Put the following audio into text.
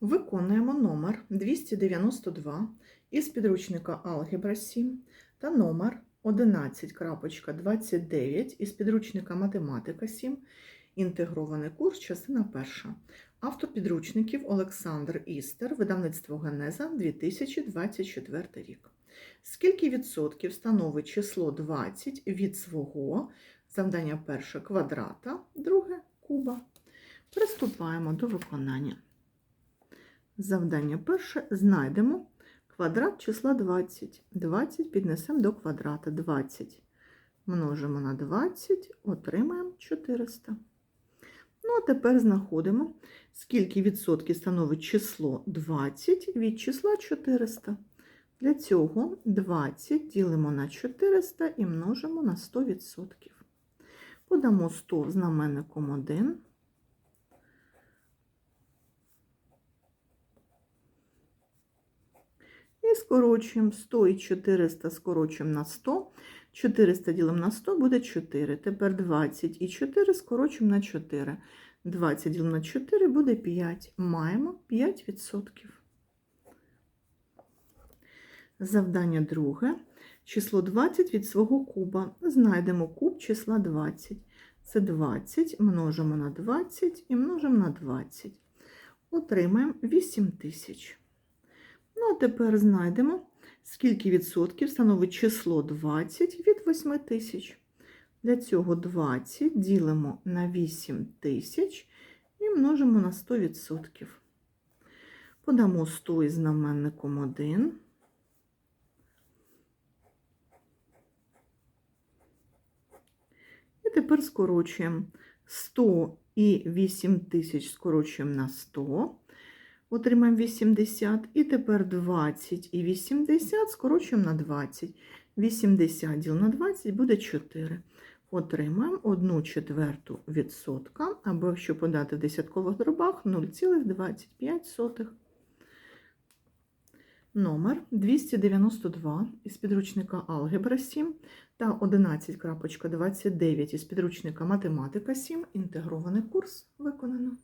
Виконуємо номер 292 із підручника Алгебра 7 та номер 11.29 із підручника Математика 7. Інтегрований курс, частина перша. Автор підручників Олександр Істер, видавництво Генеза 2024 рік. Скільки відсотків становить число 20 від свого завдання перше квадрата, друге куба? Приступаємо до виконання. Завдання перше знайдемо квадрат числа 20. 20 піднесемо до квадрата 20. Множимо на 20, отримаємо 400. Ну, а тепер знаходимо, скільки відсотків становить число 20 від числа 400. Для цього 20 ділимо на 400 і множимо на 100%. Подамо 100 знаменником 1. І скорочуємо 100 і 400 скорочуємо на 100. 400 ділимо на 100 буде 4. Тепер 20 і 4 скорочуємо на 4. 20 ділимо на 4 буде 5. Маємо 5%. Завдання друге. Число 20 від свого куба. Знайдемо куб числа 20. Це 20 множимо на 20 і множимо на 20. Отримаємо 8 тисяч. Ну, а тепер знайдемо, скільки відсотків становить число 20 від 8 тисяч. Для цього 20 ділимо на 8 тисяч і множимо на 100%. Подамо 100 із знаменником 1. І тепер скорочуємо 100 і 8 тисяч скорочуємо на 100 отримаємо 80. І тепер 20 і 80 скорочуємо на 20. 80 діл на 20 буде 4. Отримаємо 1 четверту відсотка, або якщо подати в десяткових дробах 0,25. Номер 292 із підручника Алгебра 7 та 11.29 із підручника Математика 7. Інтегрований курс виконано.